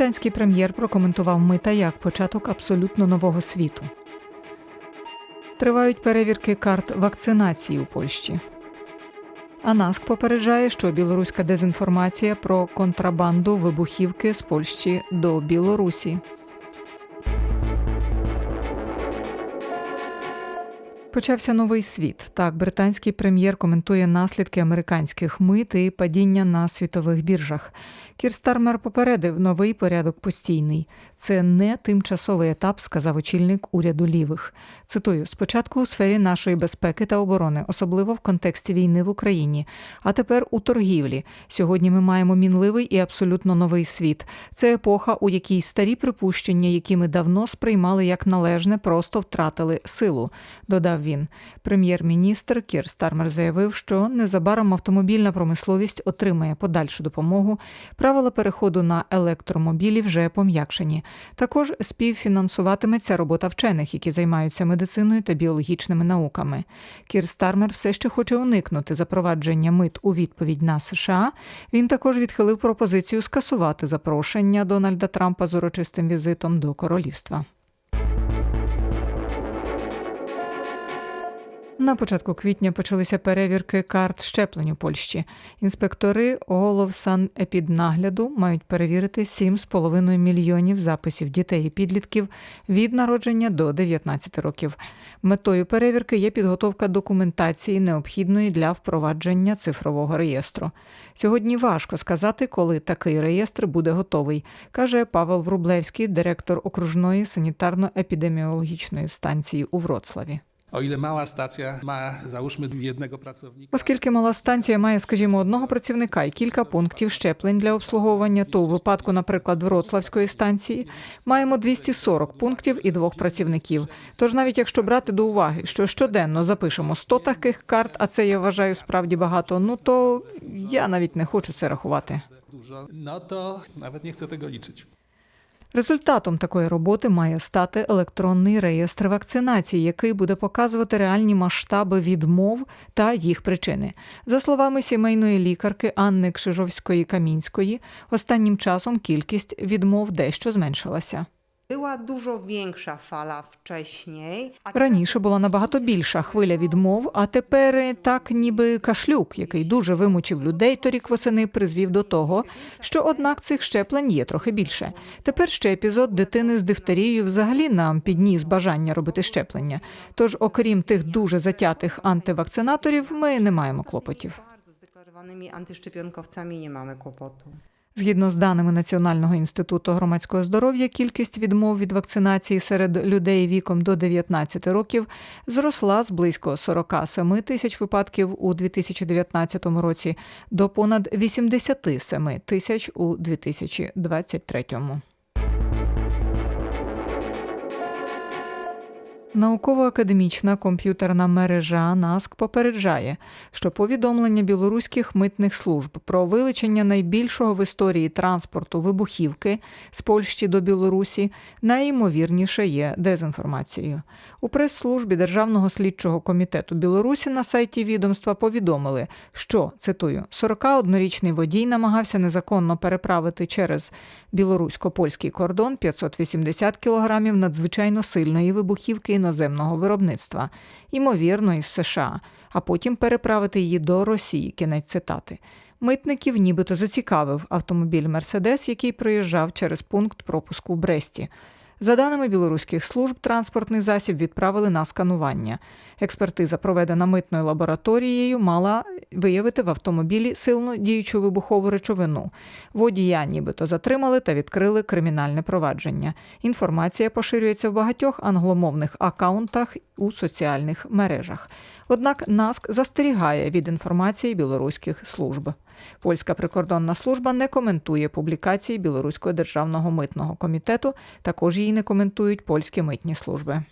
Британський прем'єр прокоментував мита як початок абсолютно нового світу. Тривають перевірки карт вакцинації у Польщі. А НАСК попереджає, що білоруська дезінформація про контрабанду вибухівки з Польщі до Білорусі. Почався новий світ. Так, британський прем'єр коментує наслідки американських мит і падіння на світових біржах. Кір Стармер попередив новий порядок постійний. Це не тимчасовий етап, сказав очільник уряду лівих. Цитую: спочатку у сфері нашої безпеки та оборони, особливо в контексті війни в Україні. А тепер у торгівлі. Сьогодні ми маємо мінливий і абсолютно новий світ. Це епоха, у якій старі припущення, які ми давно сприймали як належне, просто втратили силу. Додав він. Прем'єр-міністр Кір Стармер заявив, що незабаром автомобільна промисловість отримає подальшу допомогу. Правила переходу на електромобілі вже пом'якшені. Також співфінансуватиметься робота вчених, які займаються медициною та біологічними науками. Кір Стармер все ще хоче уникнути запровадження мит у відповідь на США. Він також відхилив пропозицію скасувати запрошення Дональда Трампа з урочистим візитом до королівства. На початку квітня почалися перевірки карт щеплень у Польщі. Інспектори Головсанепіднагляду мають перевірити 7,5 мільйонів записів дітей і підлітків від народження до 19 років. Метою перевірки є підготовка документації, необхідної для впровадження цифрового реєстру. Сьогодні важко сказати, коли такий реєстр буде готовий, каже Павел Врублевський, директор окружної санітарно-епідеміологічної станції у Вроцлаві. O ile mała stacja ma, załóżmy, jednego pracownika, Оскільки мала станція має, скажімо, одного працівника і кілька пунктів щеплень для обслуговування, то у випадку, наприклад, Вроцлавської станції маємо 240 пунктів і двох працівників. Тож навіть якщо брати до уваги, що щоденно запишемо 100 таких карт, а це я вважаю справді багато, ну то я навіть не хочу це рахувати. dużo, no to nawet nie chcę tego liczyć. Результатом такої роботи має стати електронний реєстр вакцинації, який буде показувати реальні масштаби відмов та їх причини. За словами сімейної лікарки Анни Кшижовської Камінської, останнім часом кількість відмов дещо зменшилася. Była dużo większa fala wcześniej. Раніше була набагато більша хвиля відмов, а тепер так ніби кашлюк, який дуже вимучив людей торік восени, призвів до того, що однак цих щеплень є трохи більше. Тепер ще епізод дитини з дифтерією взагалі нам підніс бажання робити щеплення. Тож, окрім тих дуже затятих антивакцинаторів, ми не маємо клопотів. Antyszczepionkowcami nie mamy kłopotu. Згідно з даними Національного інституту громадського здоров'я, кількість відмов від вакцинації серед людей віком до 19 років зросла з близько 47 тисяч випадків у 2019 році до понад 87 тисяч у 2023. Науково-академічна комп'ютерна мережа НАСК попереджає, що повідомлення білоруських митних служб про вилучення найбільшого в історії транспорту вибухівки з Польщі до Білорусі найімовірніше є дезінформацією. У прес-службі Державного слідчого комітету Білорусі на сайті відомства повідомили, що цитую 41-річний водій намагався незаконно переправити через білорусько-польський кордон 580 кілограмів надзвичайно сильної вибухівки іноземного виробництва, ймовірно, із США, а потім переправити її до Росії. Кінець цитати. Митників нібито зацікавив автомобіль Мерседес, який проїжджав через пункт пропуску в Бресті. За даними білоруських служб, транспортний засіб відправили на сканування. Експертиза, проведена митною лабораторією, мала виявити в автомобілі сильно діючу вибухову речовину. Водія нібито затримали та відкрили кримінальне провадження. Інформація поширюється в багатьох англомовних акаунтах у соціальних мережах. Однак НАСК застерігає від інформації білоруських служб. Польська прикордонна служба не коментує публікації Білоруського державного митного комітету. Також її не коментують польські митні служби.